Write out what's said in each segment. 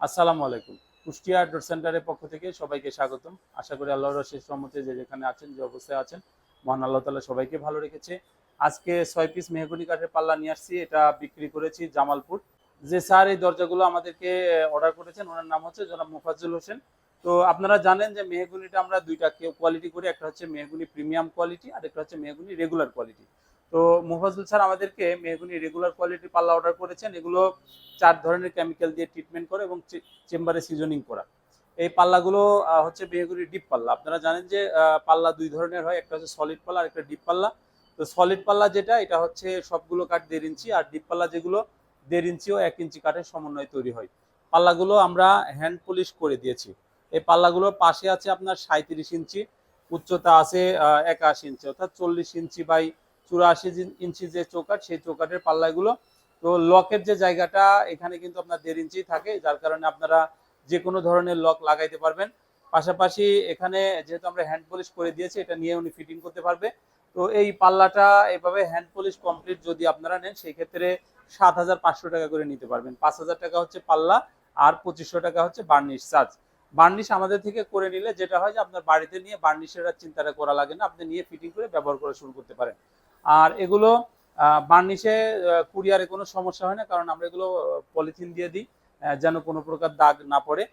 আসসালামু আলাইকুম। কুষ্টিয়া ডট সেন্টারের পক্ষ থেকে সবাইকে স্বাগতম। আশা করি আল্লাহর শেষ রহমতে যে যেখানে আছেন, যে অবস্থায় আছেন, মহান আল্লাহ তালা সবাইকে ভালো রেখেছে। আজকে ছয় পিস মেহগুনি কাঠের পাল্লা নিয়ে আসছি, এটা বিক্রি করেছি জামালপুর। যে স্যার এই দরজাগুলো আমাদেরকে অর্ডার করেছেন, ওনার নাম হচ্ছে জনাব মুফাজ্জুল হোসেন। তো আপনারা জানেন যে মেহগুনিটা আমরা দুইটা কোয়ালিটি করি, একটা হচ্ছে মেহগুনি প্রিমিয়াম কোয়ালিটি আর একটা হচ্ছে মেহগুনি রেগুলার কোয়ালিটি তো মুফাজ্জুল স্যার আমাদেরকে মেহগুনি রেগুলার কোয়ালিটির পাল্লা অর্ডার করেছেন। এগুলো চার ধরনের কেমিক্যাল দিয়ে ট্রিটমেন্ট করে এবং চেম্বারে সিজনিং করা। এই পাল্লাগুলো হচ্ছে মেহগুনি ডিপ পাল্লা। আপনারা জানেন যে পাল্লা দুই ধরনের হয়। একটা হচ্ছে সলিড পাল্লা আর একটা ডিপ পাল্লা। তো সলিড পাল্লা যেটা, এটা হচ্ছে সবগুলো কাঠ দেড় ইঞ্চি। আর ডিপ পাল্লা যেগুলো দেড় ইঞ্চি ও এক ইঞ্চি কাঠের সমন্বয়ে তৈরি হয়। পাল্লাগুলো আমরা হ্যান্ড পলিশ করে দিয়েছি। এই পাল্লাগুলোর পাশে আছে আপনার সাঁত্রিশ ইঞ্চি, উচ্চতা আছে একাশি ইঞ্চি, অর্থাৎ চল্লিশ ইঞ্চি বাই চুরাশি ইঞ্চি যে চৌকাঠ, সেই চৌকাঠের পাল্লাগুলো। তো লকের যে জায়গাটা, এখানে কিন্তু আপনার দেড় ইঞ্চি থাকে, যার কারণে আপনারা যে কোনো ধরনের লক লাগাইতে পারবেন। পাশাপাশি এখানে যেহেতু আমরা হ্যান্ড পলিশ করে দিয়েছি, এটা নিয়ে উনি ফিটিং করতে পারবে। তো এই পাল্লাটা এভাবে হ্যান্ড পলিশ কমপ্লিট যদি আপনারা নেন, সেই ক্ষেত্রে সাত হাজার পাঁচশো টাকা করে নিতে পারবেন। পাঁচ হাজার টাকা হচ্ছে পাল্লা, আর পঁচিশশো টাকা হচ্ছে বার্নিশ চার্জ। বার্নিশ আমাদের থেকে করে নিলে যেটা হয় যে আপনার বাড়িতে নিয়ে বার্নিশের আর চিন্তাটা করা লাগে না, আপনি নিয়ে ফিটিং করে ব্যবহার করা শুরু করতে পারেন। আর এগুলো বার্নিশে কুরিয়ারে কোনো সমস্যা হয় না, কারণ আমরা এগুলো পলিথিন দিয়ে দিই যেন কোনো প্রকার দাগ না পড়ে।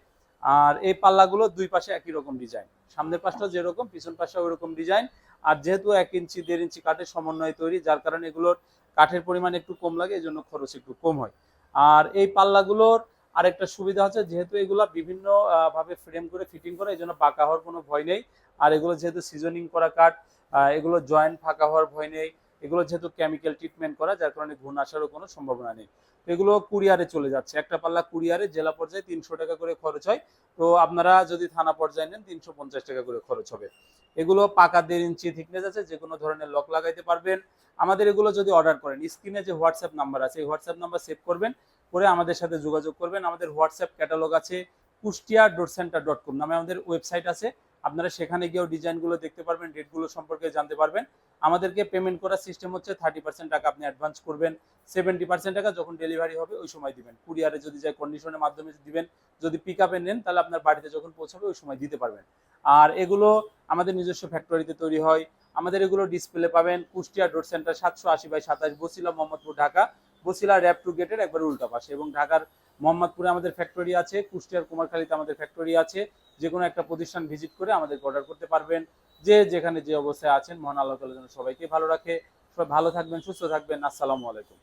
আর এই পাল্লাগুলো দুই পাশে একই রকম ডিজাইন। সামনের পাশটা যেরকম, পিছন পাশটা ওই রকম ডিজাইন। আর যেহেতু এক ইঞ্চি, দেড় ইঞ্চি কাঠের সমন্বয় তৈরি, যার কারণে এগুলোর কাঠের পরিমাণ একটু কম লাগে এই জন্য খরচ একটু কম হয়। আর এই পাল্লাগুলোর আরেকটা সুবিধা হচ্ছে, যেহেতু এগুলো বিভিন্ন ভাবে ফ্রেম করে, ফিটিং করে এই জন্য বাঁকা হওয়ার কোনো ভয় নেই। আর এগুলো যেহেতু সিজনিং করা কাঠ এগুলো জয়েন্ট ফাঁকা হওয়ার ভয় নেই। এগুলো যেহেতু কেমিক্যাল ট্রিটমেন্ট করা, যার কারণে ঘুণ আসারও কোনো সম্ভাবনা নেই। এগুলো কুরিয়ারে চলে যাচ্ছে। একটা পাল্লা কুরিয়ারে জেলা পর্যায়ে তিনশো টাকা করে খরচ হয়। তো আপনারা যদি থানা পর্যায়ে নেন, তিনশো পঞ্চাশ টাকা করে খরচ হবে। এগুলো পাকা দেড় ইঞ্চি থিকনেস আছে যে কোনো ধরনের লক লাগাইতে পারবেন। আমাদের এগুলো যদি অর্ডার করেন, স্ক্রিনে যে হোয়াটসঅ্যাপ নাম্বার আছে, এই হোয়াটসঅ্যাপ নাম্বার সেভ করবেন, করে আমাদের সাথে যোগাযোগ করবেন। আমাদের হোয়াটসঅ্যাপ ক্যাটালগ আছে, Kushtia dot centre dot com নামে আমাদের ওয়েবসাইট আছে। আপনারা সেখানে গিয়েও ডিজাইনগুলো দেখতে পারবেন রেটগুলো সম্পর্কে জানতে পারবেন। আমাদেরকে পেমেন্ট করার সিস্টেম হচ্ছে থার্টি পার্সেন্ট টাকা আপনি অ্যাডভান্স করবেন। সেভেন্টি পার্সেন্ট টাকা যখন ডেলিভারি হবে, ওই সময় দিবেন। কুরিয়ারে যদি যায় কন্ডিশনের মাধ্যমে দিবেন, যদি পিক আপে নেন, তাহলে আপনার বাড়িতে যখন পৌঁছাবে, ওই সময় দিতে পারবেন। আর এগুলো আমাদের নিজস্ব ফ্যাক্টরিতে তৈরি হয়। আমাদের এগুলো ডিসপ্লে পাবেন কুষ্টিয়া ডট সেন্টার সাতশো আশি বাই সাতাশ, বসিলা মোহাম্মদপুর, ঢাকা। বসিলা র্যাপ টু গেটের একবার উল্টা পাশে এবং ঢাকার মোহাম্মদপুরে আমাদের ফ্যাক্টরি আছে, কুষ্টিয়ার কুমারখালীতে আমাদের ফ্যাক্টরি আছে। যে কোনো একটা প্রতিষ্ঠান ভিজিট করে আমাদের অর্ডার করতে পারবেন। যে যেখানে যে অবস্থায় আছেন, মহান আল্লাহ তালা যেন সবাইকে ভালো রাখে। সবাই ভালো থাকবেন, সুস্থ থাকবেন। আসসালামু আলাইকুম।